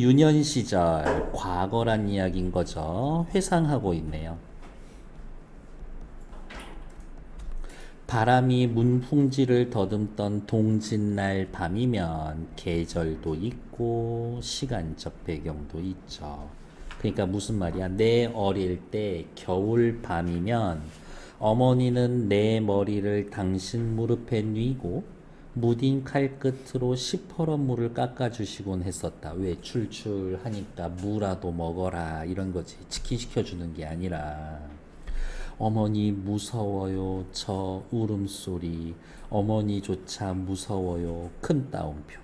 유년 시절 과거란 이야기인 거죠. 회상하고 있네요. 바람이 문풍지를 더듬던 동짓날 밤이면 계절도 있고 시간적 배경도 있죠. 그러니까 무슨 말이야? 내 어릴 때 겨울 밤이면 어머니는 내 머리를 당신 무릎에 뉘고 무딘 칼끝으로 시퍼런 물을 깎아주시곤 했었다. 왜? 출출하니까 무라도 먹어라. 이런 거지. 치킨 시켜주는 게 아니라. 어머니 무서워요 저 울음소리. 어머니조차 무서워요 큰 따옴표.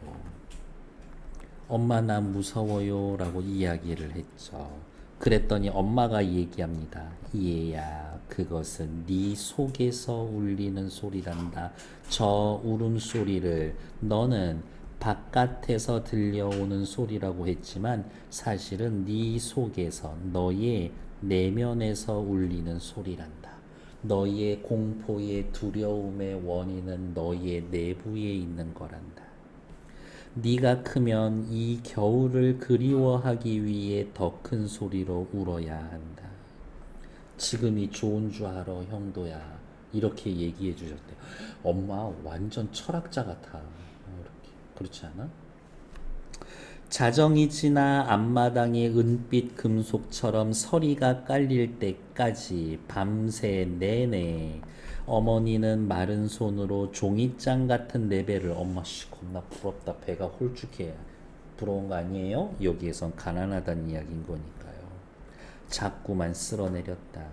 엄마 나 무서워요 라고 이야기를 했죠 그랬더니 엄마가 얘기합니다 얘야 그것은 네 속에서 울리는 소리란다 저 울음소리를 너는 바깥에서 들려오는 소리라고 했지만 사실은 네 속에서 너의 내면에서 울리는 소리란다. 너희의 공포의 두려움의 원인은 너희의 내부에 있는 거란다. 네가 크면 이 겨울을 그리워하기 위해 더 큰 소리로 울어야 한다. 지금이 좋은 줄 알아, 형도야. 이렇게 얘기해 주셨대. 엄마 완전 철학자 같아. 이렇게 그렇지 않아? 자정이 지나 앞마당의 은빛 금속처럼 서리가 깔릴 때까지 밤새 내내 어머니는 마른 손으로 종이장 같은 내배를 엄마 씨 겁나 부럽다 배가 홀쭉해 부러운 거 아니에요? 여기에선 가난하다는 이야기인 거니까요. 자꾸만 쓸어내렸다.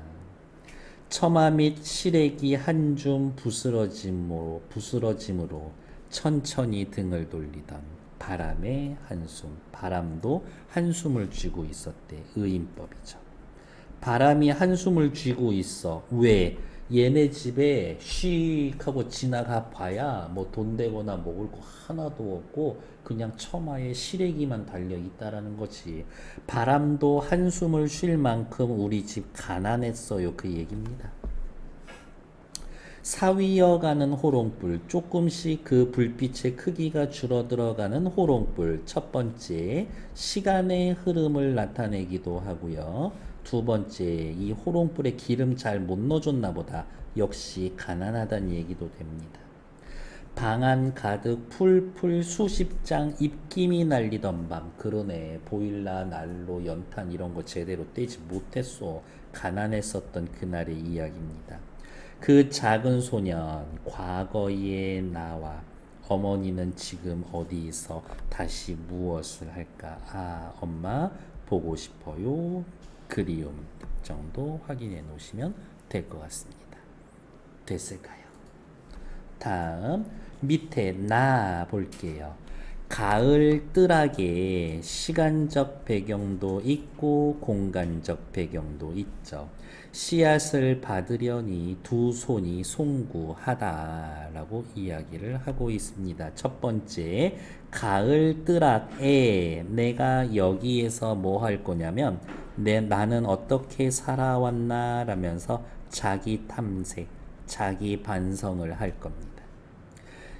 처마 및 시래기 한 줌 부스러짐으로 부스러짐으로 천천히 등을 돌리던 바람의 한숨, 바람도 한숨을 쥐고 있었대. 의인법이죠. 바람이 한숨을 쥐고 있어. 왜? 얘네 집에 씩 하고 지나가 봐야 뭐 돈 되거나 먹을 거 하나도 없고 그냥 처마에 시래기만 달려 있다라는 거지. 바람도 한숨을 쉴 만큼 우리 집 가난했어요. 그 얘기입니다. 사위어가는 호롱불 조금씩 그 불빛의 크기가 줄어들어가는 호롱불. 첫 번째 시간의 흐름을 나타내기도 하고요. 두 번째 이 호롱불에 기름 잘 못 넣어줬나 보다. 역시 가난하다는 얘기도 됩니다. 방안 가득 풀풀 수십 장 입김이 날리던 밤. 그러네 보일러 난로 연탄 이런 거 제대로 떼지 못했어. 가난했었던 그날의 이야기입니다 그 작은 소년 과거의 나와 어머니는 지금 어디서 다시 무엇을 할까? 아, 엄마 보고 싶어요. 그리움 정도 확인해 놓으시면 될 것 같습니다. 됐을까요? 다음 밑에 나 볼게요. 가을 뜰하게 시간적 배경도 있고 공간적 배경도 있죠. 씨앗을 받으려니 두 손이 송구하다라고 이야기를 하고 있습니다. 첫 번째, 가을 뜰악에 내가 여기에서 뭐 할 거냐면 내 나는 어떻게 살아왔나 라면서 자기 탐색, 자기 반성을 할 겁니다.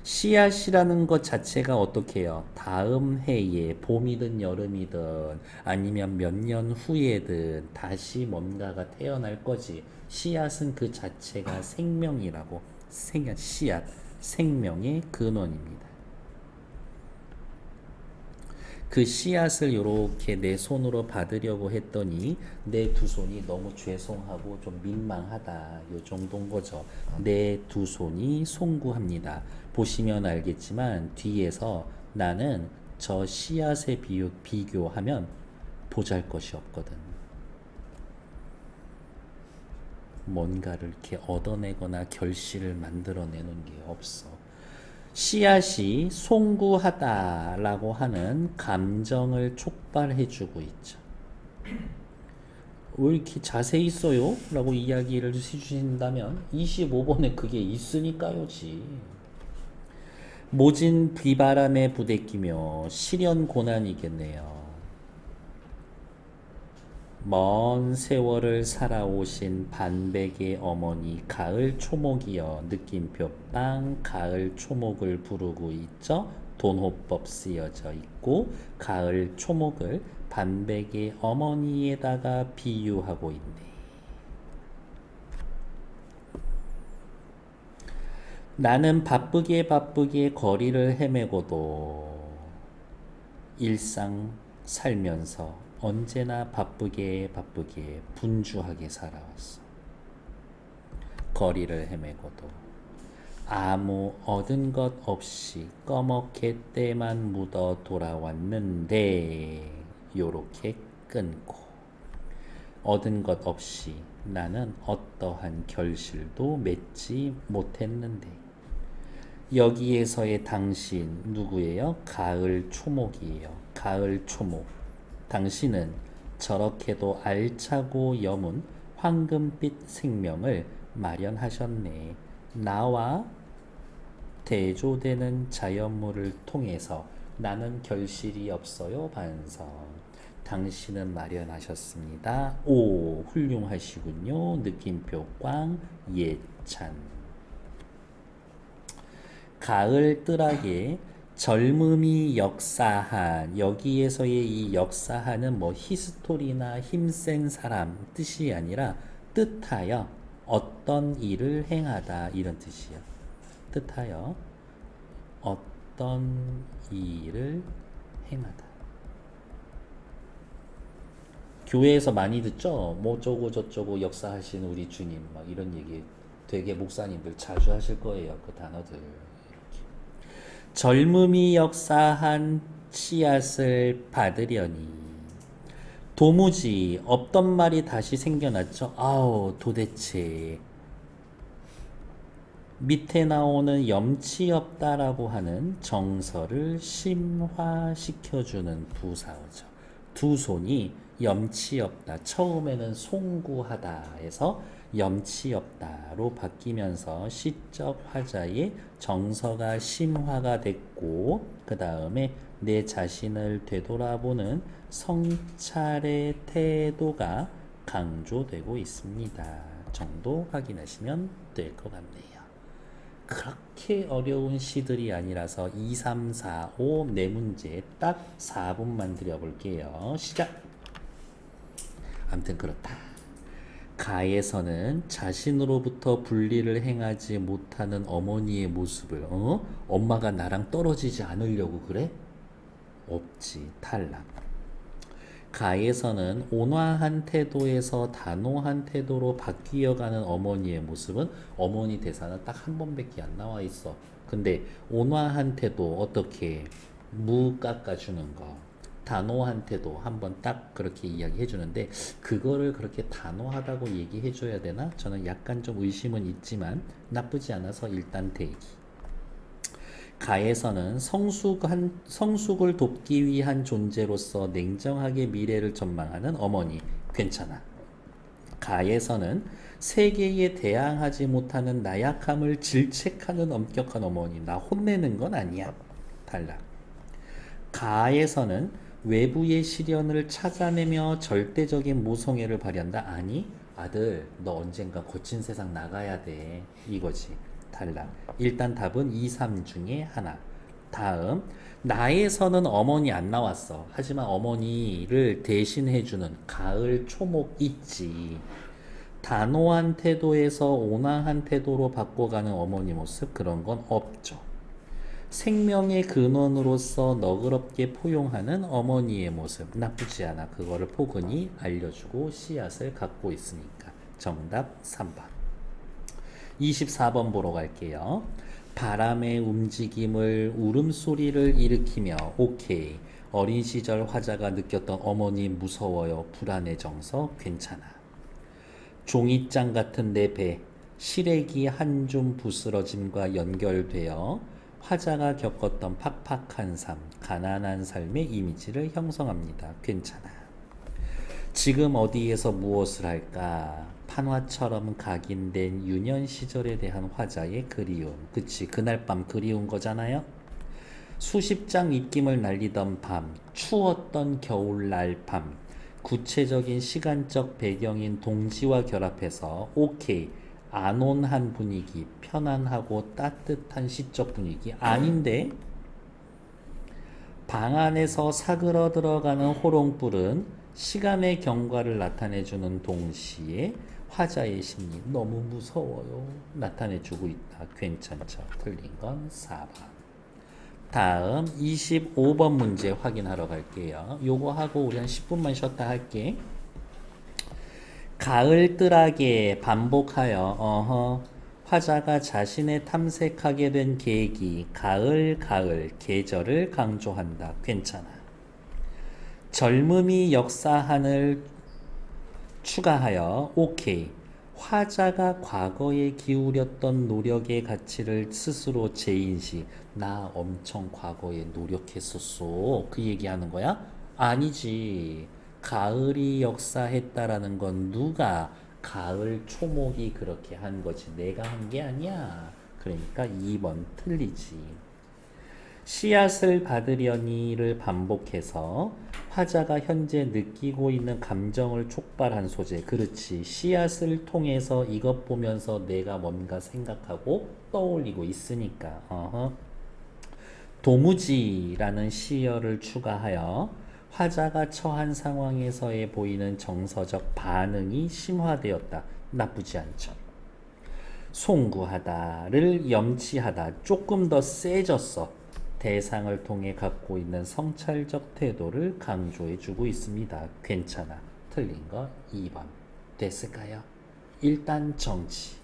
씨앗이라는 것 자체가 어떻게 해요? 다음 해에 봄이든 여름이든 아니면 몇 년 후에든 다시 뭔가가 태어날 거지. 씨앗은 그 자체가 생명이라고 생 씨앗 생명의 근원입니다. 그 씨앗을 이렇게 내 손으로 받으려고 했더니 내 두 손이 너무 죄송하고 좀 민망하다. 요 정도인 거죠. 내 두 손이 송구합니다. 보시면 알겠지만 뒤에서 나는 저 씨앗에 비교, 비교하면 보잘 것이 없거든. 뭔가를 이렇게 얻어내거나 결실을 만들어내는 게 없어. 씨앗이 송구하다라고 하는 감정을 촉발해주고 있죠. 왜 이렇게 자세히 써요? 라고 이야기를 해주신다면 25번에 그게 있으니까요지. 모진 비바람에 부대끼며 시련 고난이겠네요. 먼 세월을 살아오신 반백의 어머니 가을 초목이여 느낌표 빵 가을 초목을 부르고 있죠. 돈호법 쓰여져 있고 가을 초목을 반백의 어머니에다가 비유하고 있네. 나는 바쁘게 바쁘게 거리를 헤매고도 일상 살면서 언제나 바쁘게 바쁘게 분주하게 살아왔어. 거리를 헤매고도 아무 얻은 것 없이 꺼멓게 때만 묻어 돌아왔는데 요렇게 끊고 얻은 것 없이 나는 어떠한 결실도 맺지 못했는데 여기에서의 당신 누구예요? 가을 초목이에요. 가을 초목. 당신은 저렇게도 알차고 여문 황금빛 생명을 마련하셨네. 나와 대조되는 자연물을 통해서 나는 결실이 없어요. 반성. 당신은 마련하셨습니다. 오, 훌륭하시군요. 느낌표 꽝 예찬. 가을 뜰하게 젊음이 역사한 여기에서의 이 역사하는 뭐 히스토리나 힘센 사람 뜻이 아니라 뜻하여 어떤 일을 행하다 이런 뜻이요. 뜻하여 어떤 일을 행하다. 교회에서 많이 듣죠. 뭐 저고 저쩌고 역사하신 우리 주님 막 이런 얘기 되게 목사님들 자주 하실 거예요. 그 단어들. 젊음이 역사한 씨앗을 받으려니 도무지 없던 말이 다시 생겨났죠. 아우 도대체 밑에 나오는 염치 없다라고 하는 정서를 심화시켜주는 부사어죠. 두 손이 염치 없다. 처음에는 송구하다에서 염치 없다로 바뀌면서 시적 화자의 정서가 심화가 됐고 그 다음에 내 자신을 되돌아보는 성찰의 태도가 강조되고 있습니다. 정도 확인하시면 될 것 같네요. 그렇게 어려운 시들이 아니라서 2, 3, 4, 5 네 문제 딱 4분만 드려볼게요. 시작! 아무튼 그렇다. 가에서는 자신으로부터 분리를 행하지 못하는 어머니의 모습을 어? 엄마가 나랑 떨어지지 않으려고 그래? 없지 탈락. 가에서는 온화한 태도에서 단호한 태도로 바뀌어가는 어머니의 모습은 어머니 대사는 딱 한 번밖에 안 나와 있어. 근데 온화한 태도 어떻게 무 깎아주는 거 단호한 태도 한번 딱 그렇게 이야기해 주는데 그거를 그렇게 단호하다고 얘기해 줘야 되나? 저는 약간 좀 의심은 있지만 나쁘지 않아서 일단 대기. 가에서는 성숙한 성숙을 돕기 위한 존재로서 냉정하게 미래를 전망하는 어머니 괜찮아. 가에서는 세계에 대항하지 못하는 나약함을 질책하는 엄격한 어머니 나 혼내는 건 아니야. 달라. 가에서는 외부의 시련을 찾아내며 절대적인 모성애를 발휘한다. 아니, 아들, 너 언젠가 거친 세상 나가야 돼. 이거지. 탈락. 일단 답은 2, 3 중에 하나. 다음, 나에서는 어머니 안 나왔어. 하지만 어머니를 대신해주는 가을 초목 있지. 단호한 태도에서 온화한 태도로 바꿔가는 어머니 모습 그런 건 없죠. 생명의 근원으로서 너그럽게 포용하는 어머니의 모습. 나쁘지 않아. 그거를 포근히 알려주고 씨앗을 갖고 있으니까. 정답 3번. 24번 보러 갈게요. 바람의 움직임을 울음소리를 일으키며 오케이. 어린 시절 화자가 느꼈던 어머니 무서워요. 불안의 정서 괜찮아. 종이장 같은 내 배. 시래기 한 줌 부스러짐과 연결되어 화자가 겪었던 팍팍한 삶, 가난한 삶의 이미지를 형성합니다. 괜찮아. 지금 어디에서 무엇을 할까? 판화처럼 각인된 유년 시절에 대한 화자의 그리움. 그치, 그날 밤 그리운 거잖아요? 수십 장 입김을 날리던 밤, 추웠던 겨울날 밤, 구체적인 시간적 배경인 동지와 결합해서 오케이, 안온한 분위기, 편안하고 따뜻한 시적 분위기 아닌데 방 안에서 사그러 들어가는 호롱불은 시간의 경과를 나타내주는 동시에 화자의 심리 너무 무서워요. 나타내주고 있다. 괜찮죠? 틀린 건 4번. 다음 25번 문제 확인하러 갈게요. 요거 하고 우리 한 10분만 쉬었다 할게 가을뜰하게 반복하여 어허 화자가 자신의 탐색하게 된 계기 가을 가을 계절을 강조한다. 괜찮아. 젊음이 역사한을 추가하여 오케이. 화자가 과거에 기울였던 노력의 가치를 스스로 재인식 나 엄청 과거에 노력했었어 그 얘기하는 거야? 아니지 가을이 역사했다라는 건 누가 가을 초목이 그렇게 한 거지 내가 한 게 아니야 그러니까 2번 틀리지 씨앗을 받으려니를 반복해서 화자가 현재 느끼고 있는 감정을 촉발한 소재. 그렇지. 씨앗을 통해서 이것 보면서 내가 뭔가 생각하고 떠올리고 있으니까. 어허. 도무지라는 시어를 추가하여 화자가 처한 상황에서의 보이는 정서적 반응이 심화되었다. 나쁘지 않죠. 송구하다를 염치하다 조금 더 세졌어. 대상을 통해 갖고 있는 성찰적 태도를 강조해 주고 있습니다. 괜찮아. 틀린 거 2번. 됐을까요? 일단 정치.